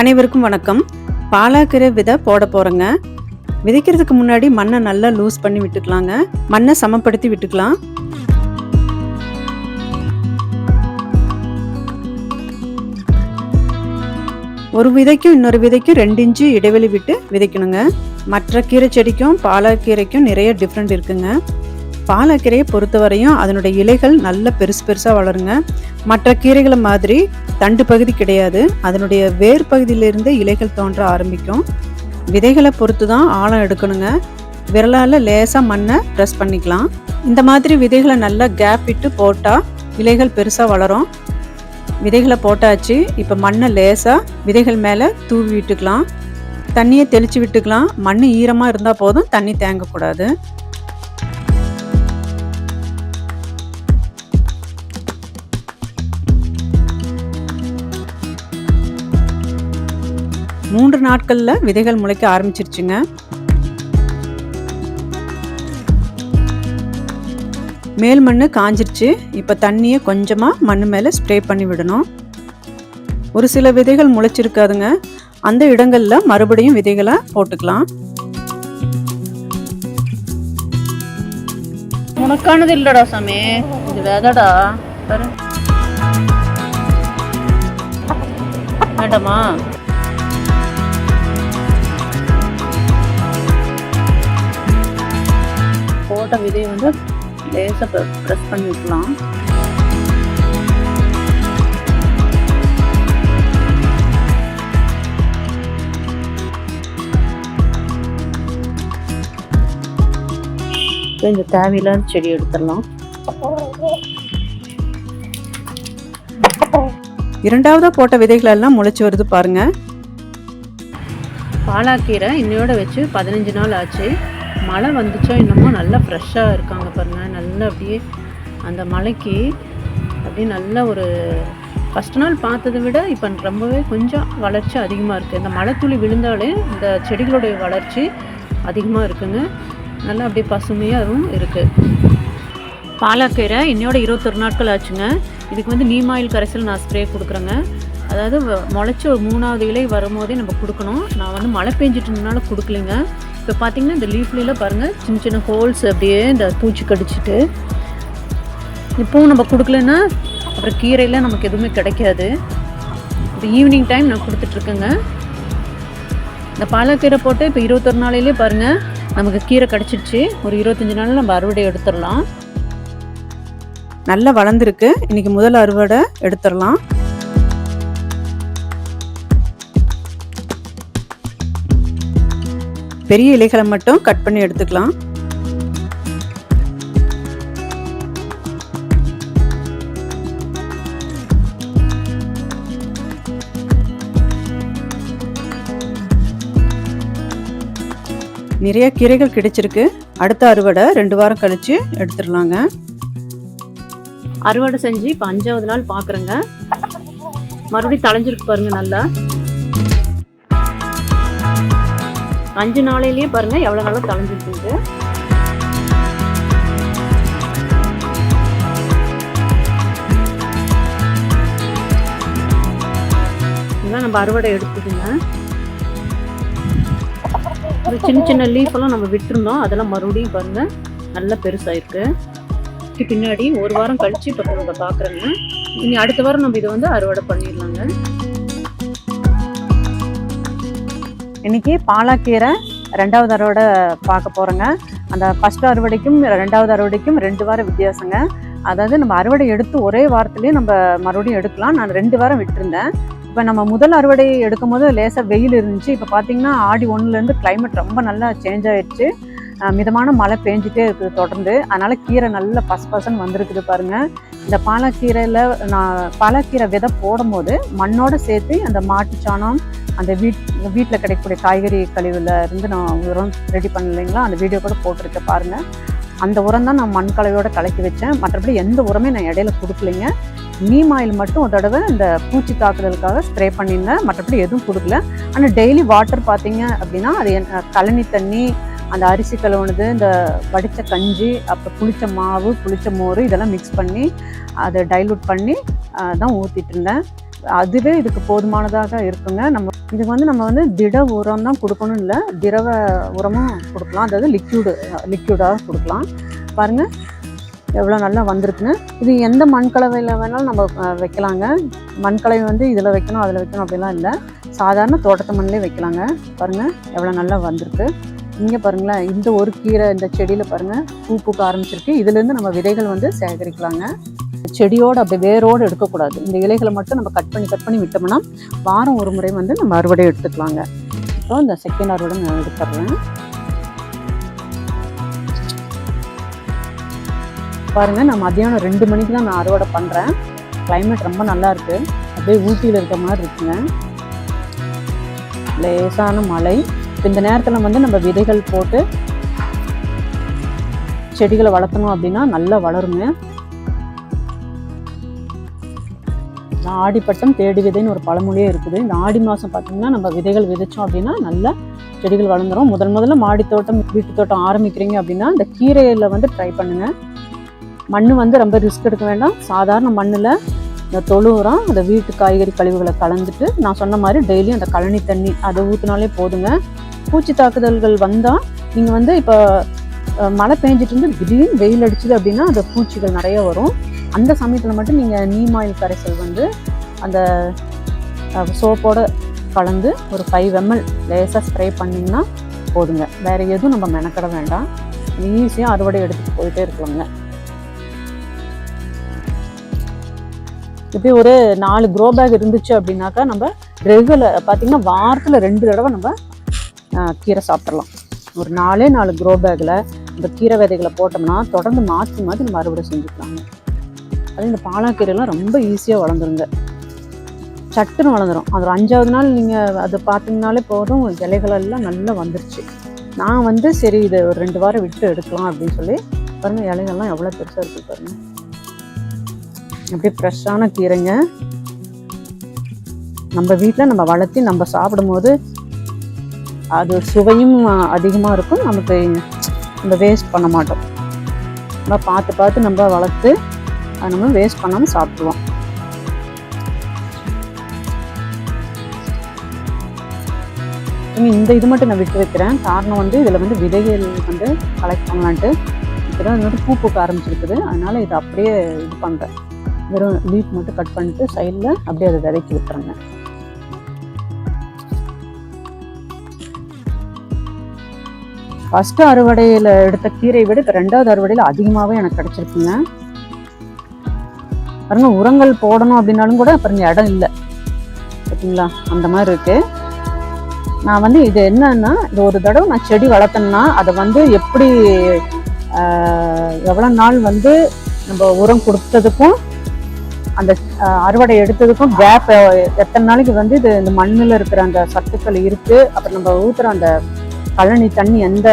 அனைவருக்கும் வணக்கம். பாலாக்கீரை விதை போட போகிறேங்க விதைக்கிறதுக்கு முன்னாடி மண்ணை நல்லா லூஸ் பண்ணி விட்டுக்கலாங்க. மண்ணை சமப்படுத்தி விட்டுக்கலாம். ஒரு விதைக்கும் இன்னொரு விதைக்கும் ரெண்டு இன்ச்சு இடைவெளி விட்டு விதைக்கணுங்க. மற்ற கீரை செடிக்கும் பாலாக்கீரைக்கும் நிறைய டிஃப்ரெண்ட் இருக்குங்க. பாலக்கீரையை பொறுத்தவரையும் அதனுடைய இலைகள் நல்ல பெருசு பெருசாக வளருங்க. மற்ற கீரைகளை மாதிரி தண்டு பகுதி கிடையாது. அதனுடைய வேர் பகுதியிலிருந்து இலைகள் தோன்ற ஆரம்பிக்கும். விதைகளை பொறுத்து தான் ஆழம் எடுக்கணுங்க. விரலால் லேசாக மண்ணை ப்ரெஸ் பண்ணிக்கலாம். இந்த மாதிரி விதைகளை நல்லா கேப் விட்டு போட்டால் இலைகள் பெருசாக வளரும். விதைகளை போட்டாச்சு இப்போ மண்ணை லேசாக விதைகள் மேலே தூவி விட்டுக்கலாம். தண்ணியை தெளித்து விட்டுக்கலாம். மண் ஈரமாக இருந்தால் போதும் தண்ணி தேங்கக்கூடாது. மூன்று நாட்களில் விதைகள் முளைக்க ஆரம்பிச்சிருச்சுங்க. மேல் மண் காஞ்சிருச்சு. இப்போ தண்ணியை கொஞ்சமாக மண் மேலே ஸ்ப்ரே பண்ணி விடணும். ஒரு சில விதைகள் முளைச்சிருக்காதுங்க. அந்த இடங்களில் மறுபடியும் விதைகளை போட்டுக்கலாம். உனக்கானது இல்லடா சாமி. இது விதடா. பாரு. வேண்டாமா? போட்ட விதையை வந்து லேசாக ப்ரெஸ் பண்ணி விட்டுலாம். இப்போ இந்த தேவையில்லாத செடி எடுத்துடலாம். இரண்டாவதாக போட்ட விதைகள் எல்லாம் முளைச்சி வருது பாருங்க. பாலாக்கீரை இன்னையோட வச்சு பதினஞ்சு நாள் ஆச்சு. மழை வந்துச்சோ இன்னமும் நல்லா ஃப்ரெஷ்ஷாக இருக்காங்க பாருங்கள் நல்லா அப்படியே அந்த மலைக்கு அப்படியே நல்ல ஒரு ஃபஸ்ட் நாள் பார்த்ததை விட இப்போ ரொம்பவே கொஞ்சம் வளர்ச்சி அதிகமாக இருக்குது இந்த மழை துளி விழுந்தாலே இந்த செடிகளுடைய வளர்ச்சி அதிகமாக இருக்குங்க. நல்லா அப்படியே பசுமையாகவும் இருக்குது பாலாக்கீரை இன்னையோட இருபத்தொரு நாட்கள் ஆச்சுங்க. இதுக்கு வந்து நீம் ஆயில் கரைசல் நான் ஸ்ப்ரே கொடுக்குறேங்க. அதாவது வ- முளைச்சி ஒரு மூணாவது இலை வரும்போதே நம்ம கொடுக்கணும். நான் வந்து மழை பெஞ்சிட்டதுனால கொடுக்கலைங்க. இப்போ பார்த்தீங்கன்னா இந்த லீஃப்லாம் பாருங்கள் சின்ன சின்ன ஹோல்ஸ் அப்படியே இந்த பூச்சி கடிச்சிட்டு. இப்போவும் நம்ம கொடுக்கலன்னா அப்புறம் கீரையில் நமக்கு எதுவுமே கிடைக்காது. இப்போ ஈவினிங் டைம் நான் கொடுத்துட்ருக்கேங்க. இந்த பாலக்கீரை போட்டு இப்போ இருபத்தொரு நாளையிலே பாருங்கள் நமக்கு கீரை கிடச்சிருச்சு. ஒரு இருபத்தஞ்சி நாளில் நம்ம அறுவடை எடுத்துடலாம். நல்லா வளர்ந்துருக்கு. இன்றைக்கி முதல் அறுவடை எடுத்துடலாம். பெரிய இலைகளை மட்டும் கட் பண்ணி எடுத்துக்கலாம். நிறைய கீரைகள் கிடைச்சிருக்கு. அடுத்த அறுவடை ரெண்டு வாரம் கழிச்சு எடுத்துடலாங்க. அறுவடை செஞ்சு இப்போ அஞ்சாவது நாள் பார்க்குறேங்க மறுபடியும் தளைஞ்சிருக்கு பாருங்க நல்லா. அஞ்சு நாளையிலேயே பாருங்க எவ்வளோ நாளாக தளைஞ்சிருக்கு இதெல்லாம் நம்ம அறுவடை எடுத்துக்கோங்க. ஒரு சின்ன சின்ன லீஃப் எல்லாம் நம்ம விட்டுருந்தோம். அதெல்லாம் மறுபடியும் பாருங்க நல்லா பெருசாயிருக்கு. பின்னாடி ஒரு வாரம் கழிச்சு இப்போ நம்ம பார்க்குறோங்க இனி அடுத்த வாரம் நம்ம இதை வந்து அறுவடை பண்ணிடலாங்க. இன்னைக்கு பாலாக்கீரை ரெண்டாவது அறுவடை பார்க்க போகிறோங்க அந்த ஃபர்ஸ்ட் அறுவடைக்கும் ரெண்டாவது அறுவடைக்கும் ரெண்டு வாரம் வித்தியாசங்க. அதாவது நம்ம அறுவடை எடுத்து ஒரே வாரத்துலேயே நம்ம மறுபடியும் எடுக்கலாம். நான் ரெண்டு வாரம் விட்டுருந்தேன். இப்போ நம்ம முதல் அறுவடை எடுக்கும் போது லேசாக வெயில் இருந்துச்சு. இப்போ பார்த்தீங்கன்னா ஆடி ஒன்றுலேருந்து கிளைமேட் ரொம்ப நல்லா சேஞ்ச் ஆயிடுச்சு. மிதமான மழை பேஞ்சிட்டே இருக்குது தொடர்ந்து. அதனால் கீரை நல்ல பஸ் பசன்னு வந்திருக்குது பாருங்கள் இந்த பாலக்கீரையில் நான் பாலக்கீரை விதை போடும்போது மண்ணோடு சேர்த்து அந்த மாட்டு சாணம் அந்த வீட் வீட்டில் கிடைக்கக்கூடிய காய்கறி கழிவுல இருந்து நான் உரம் ரெடி பண்ணலைங்களா அந்த வீடியோ கூட போட்டிருக்கேன் பாருங்கள் அந்த உரம் தான் நான் மண் கலவையோட கலக்கி வச்சேன். மற்றபடி எந்த உரமே நான் இடையில கொடுக்கலைங்க. நீம் ஆயில் மட்டும் ஒரு தடவை இந்த பூச்சி தாக்குதலுக்காக ஸ்ப்ரே பண்ணியிருந்தேன். மற்றபடி எதுவும் கொடுக்கல. ஆனால் டெய்லி வாட்டர் பார்த்தீங்க அப்படின்னா அது என் கழனி தண்ணி அந்த அரிசி கழுவுனது இந்த வடித்த கஞ்சி அப்புறம் புளிச்ச மாவு புளிச்ச மோர் இதெல்லாம் மிக்ஸ் பண்ணி அதை டைலூட் பண்ணி தான் ஊற்றிட்டு இருந்தேன். அதுவே இதுக்கு போதுமானதாக இருக்குங்க. நம்ம இது வந்து நம்ம வந்து திட உரம் தான் கொடுக்கணும் இல்லை திரவ உரமும் கொடுக்கலாம். அதாவது லிக்யூடு லிக்யூடாக கொடுக்கலாம். பாருங்கள் எவ்வளோ நல்லா வந்திருக்குன்னு. இது எந்த மண் கலவையில் வேணாலும் நம்ம வைக்கலாங்க. மண் கலவை வந்து இதில் வைக்கணும் அதில் வைக்கணும் அப்படிலாம் இல்லை. சாதாரண தோட்டத்து மண்ணிலே வைக்கலாங்க. பாருங்கள் எவ்வளோ நல்லா வந்திருக்கு. இங்கே பாருங்களேன் இந்த ஒரு கீரை இந்த செடியில் பாருங்கள் பூ பூக்க ஆரம்பிச்சிருக்கு இதுலேருந்து நம்ம விதைகள் வந்து சேகரிக்கலாங்க. செடியோடு அப்படி வேரோடு எடுக்கக்கூடாது. இந்த இலைகளை மட்டும் நம்ம கட் பண்ணி கட் பண்ணி விட்டோம்னா வாரம் ஒரு முறை வந்து நம்ம அறுவடை எடுத்துக்கலாங்க. இப்போ இந்த செகண்ட் அறுவடை நான் எடுத்துடுறேன் பாருங்கள் நான் மதியானம் ரெண்டு மணிக்கு தான் நான் அறுவடை பண்ணுறேன் கிளைமேட் ரொம்ப நல்லா இருக்குது அப்படியே ஊட்டியில் இருக்க மாதிரி இருக்குங்க. லேசான மழை. இந்த நேரத்தில் வந்து நம்ம விதைகள் போட்டு செடிகளை வளர்த்தணும் அப்படின்னா நல்லா வளருங்க. ஆடிப்பட்டம் தேடி விதைன்னு ஒரு பழமொழியே இருக்குது. இந்த ஆடி மாதம் பார்த்தீங்கன்னா நம்ம விதைகள் விதைச்சோம் அப்படின்னா நல்லா செடிகள் வளர்ந்துரும். முதல் முதல்ல மாடி தோட்டம் வீட்டு தோட்டம் ஆரம்பிக்கிறீங்க அப்படின்னா இந்த கீரையில் வந்து ட்ரை பண்ணுங்கள் மண் வந்து ரொம்ப ரிஸ்க் எடுக்க வேண்டாம். சாதாரண மண்ணில் இந்த தொழு உரம் அந்த வீட்டு காய்கறி கழிவுகளை கலந்துட்டு நான் சொன்ன மாதிரி டெய்லியும் அந்த கழனி தண்ணி அதை ஊற்றினாலே போதுங்க. பூச்சி தாக்குதல்கள் வந்தால் நீங்கள் வந்து இப்போ மழை பெஞ்சிட்டு இருந்து திடீர்னு வெயில் அடிச்சுது அப்படின்னா அந்த பூச்சிகள் நிறைய வரும். அந்த சமயத்தில் மட்டும் நீங்கள் நீம் ஆயில் கரைசல் வந்து அந்த சோப்போட கலந்து ஒரு ஃபைவ் எம்எல் லேசாக ஸ்ப்ரே பண்ணிங்கன்னா போதுங்க. வேறு எதுவும் நம்ம மெனக்கட வேண்டாம். ஈஸியாக அறுவடை எடுத்துகிட்டு போயிட்டே இருக்கலாங்க. இப்படி ஒரு நாலு க்ரோ பேக் இருந்துச்சு அப்படின்னாக்கா நம்ம ரெகுலர் பார்த்திங்கன்னா வாரத்தில் ரெண்டு தடவை நம்ம கீரை சாப்பிட்றலாம் ஒரு நாலே நாலு க்ரோ பேக்கில் இந்த கீரை விதைகளை போட்டோம்னா தொடர்ந்து மாற்றி மாற்றி நம்ம அறுவடை செஞ்சுக்கலாங்க. அது இந்த பாலாக்கீரைலாம் ரொம்ப ஈஸியாக வளர்ந்துருங்க. சட்டுன்னு வளர்ந்துரும். அது ஒரு அஞ்சாவது நாள் நீங்கள் அதை பார்த்தீங்கனாலே போதும். இலைகளெல்லாம் நல்லா வந்துருச்சு. நான் வந்து சரி இதை ஒரு ரெண்டு வாரம் விட்டு எடுக்கலாம் அப்படின்னு சொல்லி பாருங்கள் இலைகள்லாம் எவ்வளோ பெருசாக இருக்குது பாருங்கள் அப்படியே ஃப்ரெஷ்ஷான கீரைங்க. நம்ம வீட்டில் நம்ம வளர்த்தி நம்ம சாப்பிடும்போது அது சுவையும் அதிகமாக இருக்கும். நமக்கு நம்ம வேஸ்ட் பண்ண மாட்டோம். நம்ம பார்த்து பார்த்து நம்ம வளர்த்து அதை நம்ம வேஸ்ட் பண்ணாமல் சாப்பிடுவோம். இந்த இது மட்டும் நான் விட்டு வைக்கிறேன். காரணம் வந்து இதில் வந்து விதைகள் வந்து கலெக்ட் பண்ணலான்ட்டு. இப்போ தான் வந்து பூ பூக்க ஆரம்பிச்சிருக்குது. அதனால் இதை அப்படியே இது பண்ணுறேன் வெறும் லீஃப் மட்டும் கட் பண்ணிட்டு சைடில் அப்படியே அதை விதைக்கி விட்டுருங்க. ஃபஸ்ட்டு அறுவடையில் எடுத்த கீரையை விட இப்போ ரெண்டாவது அறுவடையில் அதிகமாகவே எனக்கு கிடச்சிருக்குங்க. பாருங்க உரங்கள் போடணும் அப்படின்னாலும் கூட பாருங்க இடம் இல்லை. பார்த்தீங்களா அந்த மாதிரி இருக்குது நான் வந்து இது என்னன்னா இது ஒரு தடவை நான் செடி வளர்த்தேன்னா அதை வந்து எப்படி எவ்வளோ நாள் வந்து நம்ம உரம் கொடுத்ததுக்கும் அந்த அறுவடை எடுத்ததுக்கும் கேப் எத்தனை நாளைக்கு வந்து இது இந்த மண்ணில் இருக்கிற அந்த சத்துக்கள் இருக்கு அப்புறம் நம்ம ஊற்றுற அந்த கழனி தண்ணி எந்த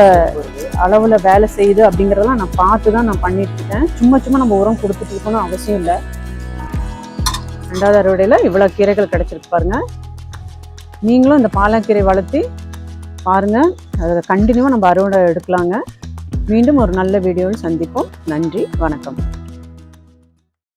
அளவில் வேலை செய்யுது அப்படிங்கிறதெல்லாம் நான் பார்த்து தான் நான் பண்ணிட்டுருக்கேன் சும்மா சும்மா நம்ம உரம் கொடுத்துட்டு இருக்கணும்னு அவசியம் இல்லை. ரெண்டாவது அறுவடையில் இவ்வளோ கீரைகள் கிடச்சிருக்கு பாருங்கள் நீங்களும் இந்த பாலாக்கீரை வளர்த்தி பாருங்கள் அதில் கண்டினியூவாக நம்ம அறுவடை எடுக்கலாங்க. மீண்டும் ஒரு நல்ல வீடியோவில் சந்திப்போம். நன்றி வணக்கம்.